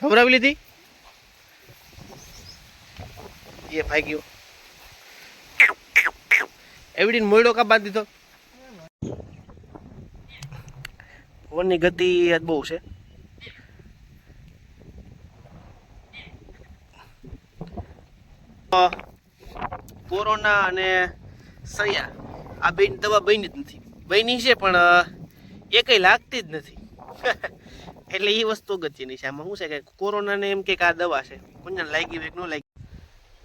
ખવડાવી લીધી? એ ભાઈ એવડીને મોયડો કા બાંધી દીધો? પવનની ગતિ આજ બહુ છે. કોરોના અને સયા આ બેન દવા બની જ નથી. બની છે પણ એ કંઈ લાગતી જ નથી. એટલે એ વસ્તુ અગત્યની છે. આમાં શું છે કે કોરોનાને એમ કે આ દવા છે. કોઈને લાગી હોય કે ન લાગી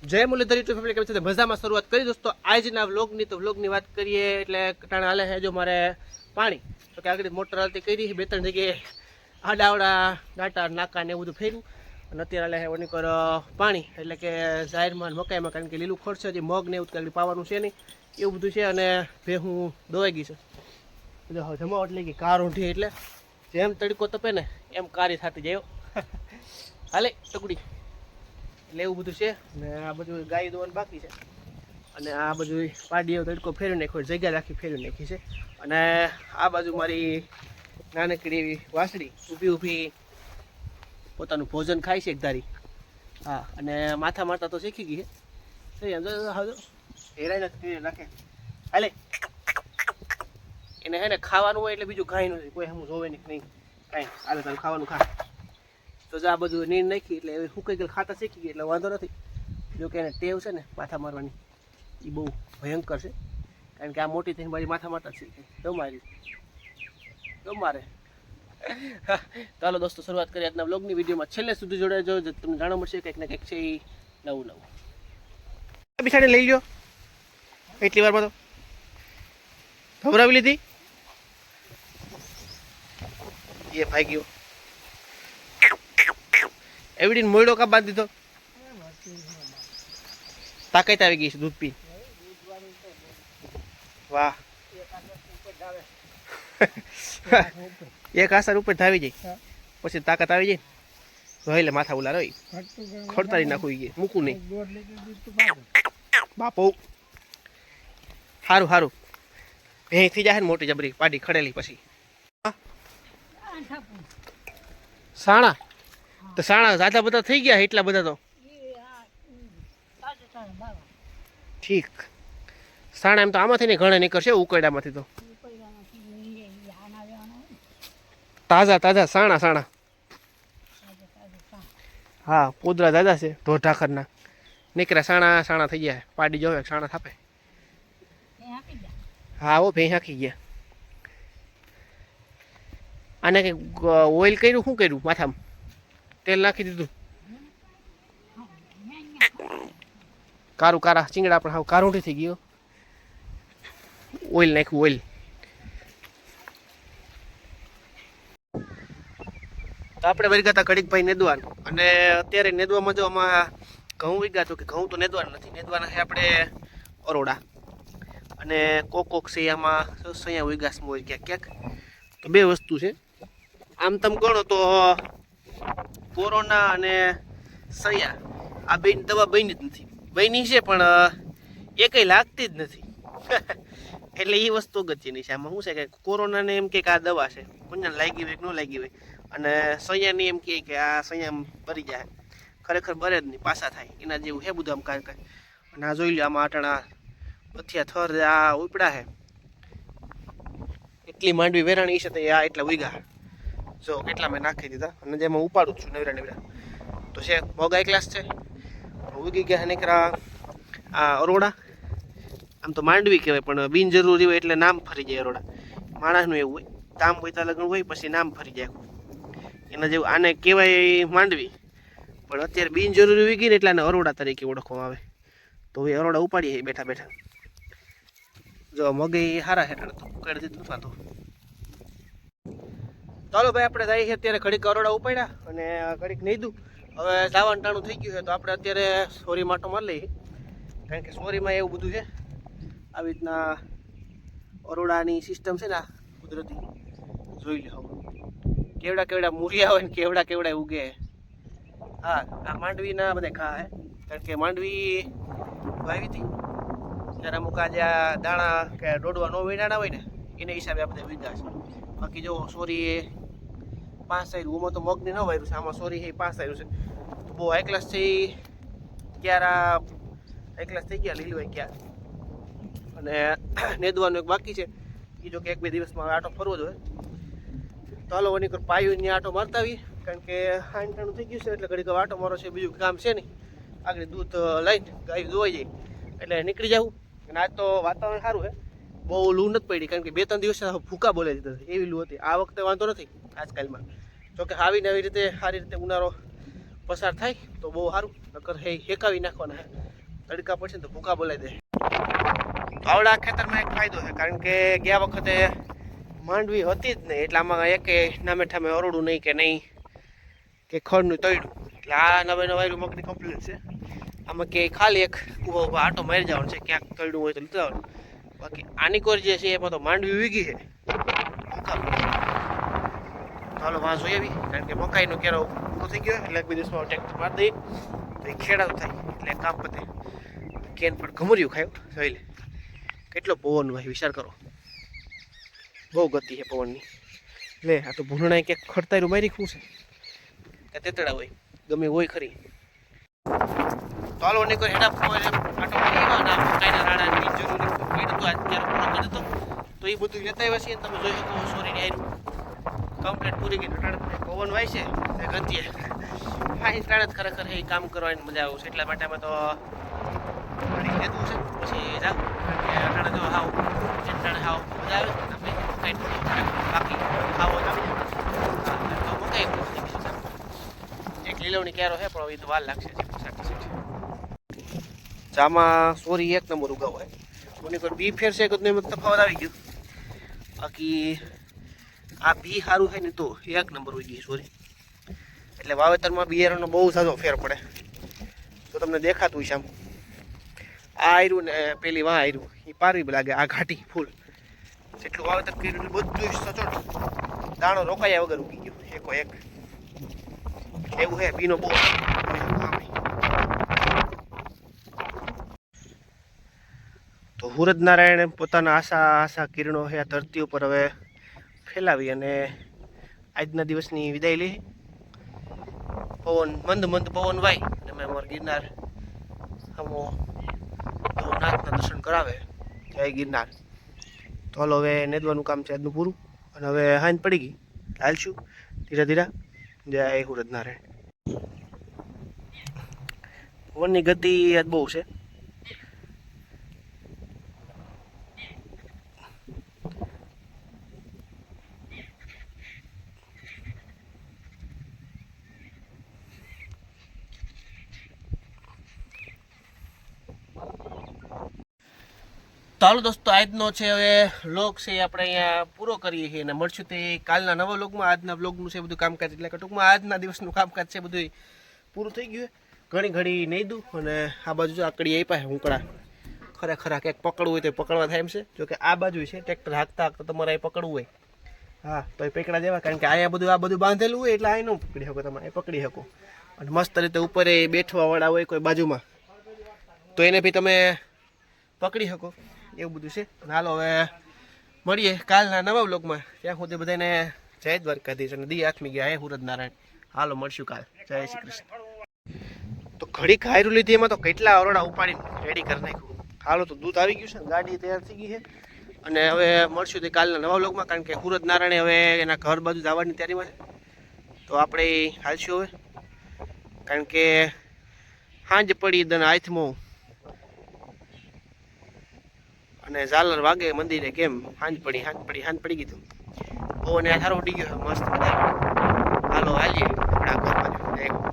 જય મુરલીધરી ટુ ફેમિલી કેમ છે? મજામાં શરૂઆત કરી દોસ્તો આજના વ્લોગની, તો વ્લોગની વાત કરીએ, એટલે કટાણા હાલે છે જો મારે પાણી. તો કે આગળ મોટર હાલતી કરી, બે ત્રણ જગ્યાએ આડાવડા ગાટા નાકા ને એવું બધું ફેર્યું. અને અત્યારે હાલે છે ઓની કર પાણી. એટલે કે જાહેરમાં મકાઈમાં, કારણ કે લીલું ખડ છે જે મગ ને એવું કારણ પાવાનું છે નહીં. એવું બધું છે અને ભેહું દોવાઈ ગઈ છે. જમાવટ લઈ ગઈ, કાર ઊંઠી એટલે. જેમ તડકો તપે ને એમ કારી થતી જાય હાલે, ટકડી. એટલે એવું બધું છે ને આ બધું ગાય દોવાનું બાકી છે. અને આ બધું પાડીઓ તડકો ફેરવી નાખ્યો, જગ્યા રાખી ફેરવી નાખી છે. અને આ બાજુ મારી નાનકડી એવી વાસળી ઊભી ઊભી પોતાનું ભોજન ખાય છે એક ધારી. હા, અને માથા મારતા તો શીખી ગઈ છે. હેરાઈ નથી રાખે હાલે. એને હે ને ખાવાનું હોય એટલે બીજું કાંઈ નથી. કોઈ હું જોવે નહીં નહીં. કાંઈ. હાલે તારું ખાવાનું ખા. તો જો આ બધું નીર નાખી એટલે હવે સુકાઈ ગયેલ ખાતા શીખી ગઈ એટલે વાંધો નથી. જો કે એને ટેવ છે ને માથા મારવાની. એ બહુ ભયંકર છે. કારણ કે આ મોટી થઈને મારી માથા મારતા શીખી. તો મારી. તો મારે. ચાલો દોસ્તો, શરૂઆત કરીએ આજના બ્લોગની વિડીયોમાં. છેલ્લે સુધી જોડાજો જો તમને જાણવા મળશે કંઈક ને કંઈક છે એ નવું નવું. બિસાડી લઈ લ્યો. એટલી વારમાં તો. ખવડાવી લીધી. એ ભાઈ ગયો. એવડીને મોયડો કા બાંધી દીધો. તાકાત આવી ગઈ છે દૂધ પી. વાહ. એક આસર ઉપર ધાવી જાય. પછી તાકાત આવી જાય. તો માથા ઉલા રહી ખડતારી નાખું ગઈ મૂકું નહીં. બાપો. સારું સારું ભેં થઈ જાય ને મોટી જબરી પાડી ખડેલી પછી. સાણા? તો સાણા સાચા બધા થઈ ગયા એટલા બધા તો? ઠીક. સાણા એમ તો આમાંથી ને ઘણા નીકળશે ઉકરડામાંથી તો. તાજા તાજા સાણા સાણા. હા, પોદરા દાદા છે ઢોઢાખરના નીકળ્યા સાણા સાણા થઈ ગયા પાડી જોવે સાણા થાપે. હા ઓ ભાઈ હાંકી ગયા. આને કંઈક ઓઇલ કર્યું, શું કર્યું માથામાં? તેલ નાખી દીધું. કારું, કારા, ચીંગડા પણ હાવ કારુંઠી થઈ ગયો. ઓઇલ નાખ્યું ઓઇલ તો આપણે વળી ગયા હતા કડીકભાઈ નેદવાન. અને અત્યારે નેદવામાં જો આમાં ઘઉં વીગા કે ઘઉં તો નેદવાના નથી. નેદવાના છે આપણે અરોડા. અને કોક કોક છે આમાં સૈયા વીઘાસ હોય ક્યાંક ક્યાંક. તો બે વસ્તુ છે. આમ તમ ગણો તો કોરોના અને સયા, આ બેન દવા બની જ નથી. બની છે પણ એ કંઈ લાગતી જ નથી. એટલે એ વસ્તુ અગત્યની છે. આમાં શું છે કે કોરોનાને એમ કે આ દવા છે. કોઈને લાગી હોય કે ન લાગી હોય. અને સૈયાની એમ કહે કે આ સૈયા ભરી જાય. ખરેખર બરે જ નહીં, પાછા થાય. એના જેવું હે બધું આમ કાંઈ કાંઈ. અને આ જોઈ લો આમાં આટણા પથિયા થર, આ ઉપડા હે એટલી માંડવી વેરાણી છે તો આ એટલા ઉગા જો કેટલા મેં નાખી દીધા અને જે હું ઉપાડું છું નવરા નવરા. તો છે મોગાઈ ક્લાસ છે. ઉગી ગયા નીકળા આ અરોડા. આમ તો માંડવી કહેવાય, પણ બિનજરૂરી હોય એટલે નામ ફરી જાય અરોડા. માણસનું એવું હોય કામ હોય ત્યાં લગ્ન હોય, પછી નામ ફરી જાય. એના જેવું આને કહેવાય માંડવી. પણ અત્યારે બિનજરૂરી ઉગી ને એટલે આને અરોડા તરીકે ઓળખવામાં આવે. તો એ અરોડા ઉપાડીએ બેઠા બેઠા. જો મગઈ હારા હેઠળ તો ઉકાળી દીધું તો ચાલો ભાઈ, આપણે જઈએ છીએ અત્યારે ઘડીક અરોડા ઉપાડ્યા અને ઘડીક નીધું હવે સાવન ટાણું થઈ ગયું છે, તો આપણે અત્યારે સોરી માટો મારી લઈએ. કારણ કે સોરીમાં એવું બધું છે, આવી રીતના અરોડાની સિસ્ટમ છે ને કુદરતી, જોઈ લો કેવડા કેવડા મૂરિયા હોય ને કેવડા કેવડા ઉગે. હા, આ માંડવીના બધા ખા હે કારણ કે માંડવી વાવી હતી. ત્યારે અમુક આજે દાણા કે ડોડવા નો વીણાણા હોય ને, એને હિસાબે આ બધા વીઘા છે. બાકી જો સોરી પાંચ આવ્યું ઓમાં તો મગની ન વાયરું છે. આમાં સોરી એ પાસ આવ્યું છે. તો બહુ હાઈ ક્લાસ છે ક્યારા હાઈ ક્લાસ થઈ ગયા, લીલું ક્યાં અને નેદવાનું એક બાકી છે. એ જો કે એક બે દિવસમાં આટો ફરવો જોઈએ. તો હાલો વની કર. પાયું આટો મારતા આવીએ. કારણ કે હાઈન ટાણું થઈ ગયું છે, એટલે ઘડીક આટો મારો છે, બીજું કામ છે નહીં. આગળ દૂધ લઈને ગાય ધોવાઈ જાય. એટલે નીકળી જાવું અને આજ તો વાતાવરણ સારું છે બહુ લૂ નથી પડી, કારણ કે બે ત્રણ દિવસ ભૂકા બોલે એવી લૂ હતી. આ વખતે વાંધો નથી. આજકાલમાં. જોકે આવીને આવી રીતે સારી રીતે ઉનાળો પસાર થાય, તો બહુ સારું. નકર હે, હેકાવી નાખવાના તડકા પડશે ને તો ભૂકા બોલાઈ દે. આવડા ખેતરમાં એક ફાયદો છે, કારણ કે ગયા વખતે માંડવી હતી જ નહીં એટલે આમાં એકે નામે ઠામે અરોડું નહીં કે નહીં કે ખડનું તળ્યું. એટલે આ નવે નવાયરું મગની કમ્પ્લીટ છે. આમાં કે ખાલી એક ઊભો ઊભા આટો મારી જવાનો છે, ક્યાંક તળ્યું હોય તો લીધું બાકી આની કોર જે છે, એમાં તો માંડવી વીગી છે. ચાલો વાં જોઈ આવી. કારણ કે મકાઈનો કેરો પૂરો થઈ ગયો, એટલે એક બે દિવસમાં ટ્રેક્ટર મારી દઈએ. તો એ ખેડાવ થાય, એટલે કામ પતે. કેન પણ ઘમર્યું ખાયું જોઈ લે. કેટલો પવન ભાઈ વિચાર કરો. બહુ ગતિ છે પવનની. લે, આ તો ભૂલણા ક્યાંક ખડતાયરું મારી શું છે. કે તેતડા હોય, ગમે હોય ખરી. તો હાલો નીકળ હેડા આટો મારી આવ્યા ને આ મકાઈના રાડા ની જરૂરી તો પેડ અત્યારે પૂરો કરી દીધો? તો એ બધું લેતા આવ્યા છીએ તમે જોઈ શકો સોરી આયરું કમ્પ્લીટ પૂરી ગઈ અટાણે પવન વાય છે, તે ગતિએ હા, એ જ ખરેખર એ કામ કરવાની મજા આવે છે, એટલા માટે અમે તો પાણી લેતું છે. પછી કારણ અટાણે જો હાવ અટાણે હાવ મજા આવે ને આપણે કઈ બાકી ખાવો તો મકાઈ. એક લીલવણી ક્યારો છે, પણ એ તો વાર લાગશે ચામાં સોરી, એક નંબર ઉગાવ હોય મને કોઈ બી ફેર છે કે એમાં તફાવત આવી ગયું. બાકી આ બી સારું થાય ને તો એક નંબર ઉગી સોરી એટલે વાવેતરમાં બિયારણનો બહુ સારો ફેર પડે. તો તમને દેખાતું હોય છે આમ. આ આયરું ને, પેલી વાં આયરું એ પારવી લાગે, આ ઘાટી, ફૂલ. જેટલું વાવેતર કર્યું બધું સચોટ. દાણો રોકાયા વગર ઉગી ગયો, એકો એક. એવું હે બીનો બહુ તો હુરજ નારાયણ પોતાના આશા આશા કિરણો હે આ ધરતી ઉપર હવે ફેલાવી અને આજના દિવસની વિદાય લઈ પવન, મંદ મંદ પવન વાય. અને અમે અમારા ગિરનાર અમો નાથના દર્શન કરાવે. જય ગિરનાર. તો હાલો હવે નેદવાનું કામ છે આજનું પૂરું. અને હવે હાંજ પડી ગઈ. હાલશું ધીરે ધીરે. જય હુરજ નારાયણ પવનની ગતિ આજ બહુ છે. તો દોસ્તો, આજનો છે હવે લોક છે આપણે અહીંયા પૂરો કરીએ છીએ અને મળશું તે કાલના નવા લોગમાં. આજના બ્લોગનું છે બધું કામકાજ, એટલે કે ટૂંકમાં આજના દિવસનું કામકાજ છે બધું પૂરું થઈ ગયું ઘણી ઘણી નહીં દઉં, અને આ બાજુ જો આકડી આવી પાસે હુંકડા. ખરેખર ક્યાંક પકડવું હોય તો પકડવા થાય એમ છે. જો કે આ બાજુ છે, ટ્રેક્ટર હાંકતા હાંકતા તમારે અહીં પકડવું હોય. હા, તો એ પકડા જેવા કારણ કે અહીંયા બધું આ બધું બાંધેલું હોય એટલે અહીં પકડી શકો તમે પકડી શકો. અને મસ્ત રીતે ઉપર એ બેઠવાવાળા હોય કોઈ બાજુમાં. તો એને બી તમે પકડી શકો. એવું બધું છે. હાલો હવે મળીએ કાલના નવા બ્લોગમાં ત્યાં સુધી બધાને જય દ્વારકાધીશ અને દી આથમી ગયા હે નારાયણ હાલો, મળશું કાલ. જય શ્રી કૃષ્ણ. તો ઘડી ખાયરું લીધી, એમાં તો કેટલા અરોડા ઉપાડીને રેડી કરી નાખ્યું. હાલો, તો દૂધ આવી ગયું છે ગાડી તૈયાર થઈ ગઈ છે. અને હવે મળશું તે કાલના નવા બ્લોગમાં કારણ કે હુરજ નારાયણે હવે એના ઘર બાજુ જવાની તૈયારીમાં છે. તો આપણે હાલશું હવે. કારણ કે સાંજ પડી દન હાથમાં અને ઝાલર વાગે મંદિરે કેમ? હાંજ પડી હાંજ પડી હાંજ પડી ગયું પવન સારો ઉડી ગયો મસ્ત બધા. હાલો, હાલીએ. આપણા ઘર બાજુ